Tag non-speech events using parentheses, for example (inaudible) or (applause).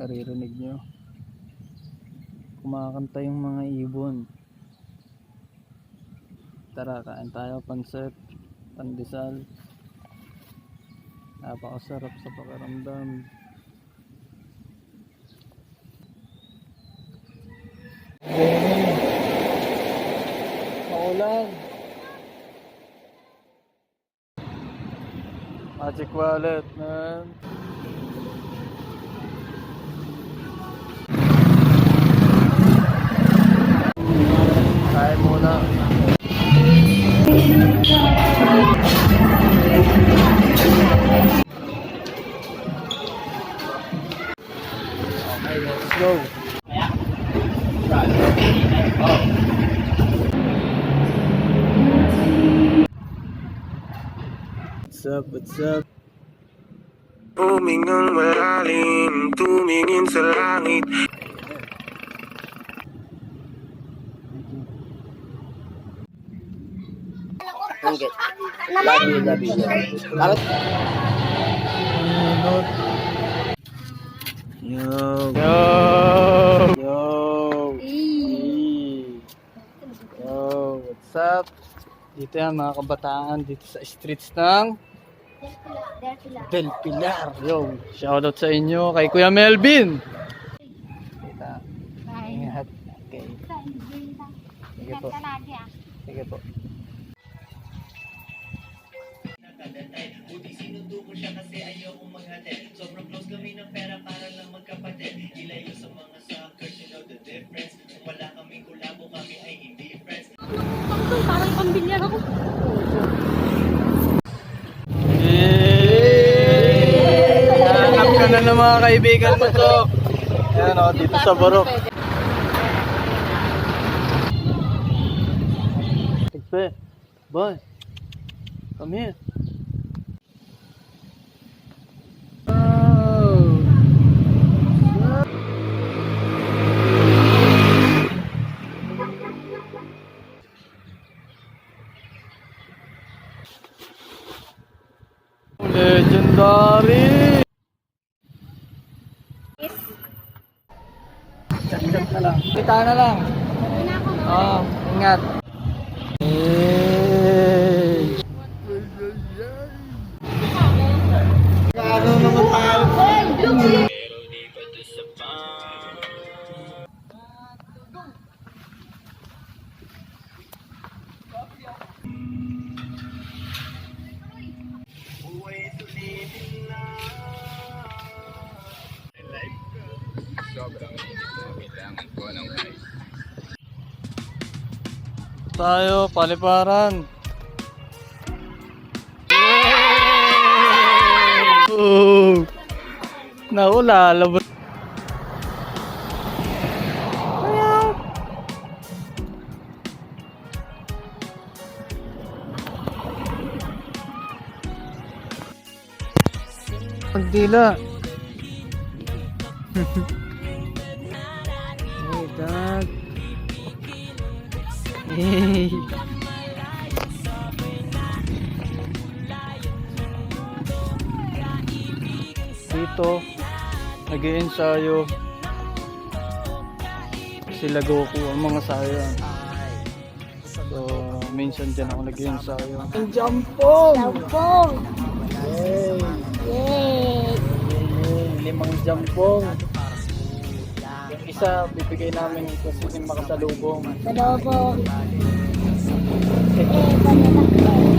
naririnig nyo. Kumakanta yung mga ibon. Tara kain tayo. Pansit pandesal. Napakasarap sa pakiramdam. Maulan. Magic wallet, man. What's up, what's up? Humingang malalim, tumingin sa langit you, love you. Bakit? Yo. Yo. Yo. Yo. What's up? Dito yan mga kabataan dito sa streets ng Del Pilar. Yo. Shoutout sa inyo kay Kuya Melvin. Kita. Ingat. Okay. Sige po. Sige po. Buti sinutuko siya kasi ayoko maghatid Sobrang close kami Parang pambilyar ako. Yay! Nahanap ka na ng mga kaibigan mo to. Ayan o, dito sa Borok. Boy, come here. Legendary! Kita na lang. Oo, ingat. Tayo, paliparan. Oh. Naku, lalabas. Pagdila. (laughs) hey, dad. Hey. Dito, nag-ensayo sila Goku ang mga sayan. So, minsan dyan ako nag-ensayo. Ang jampong! Tampong! Yay! Yay! Yay! Limang jampong! Isa, bibigay namin ito sa makasalubong. Padobong! Eh, panila.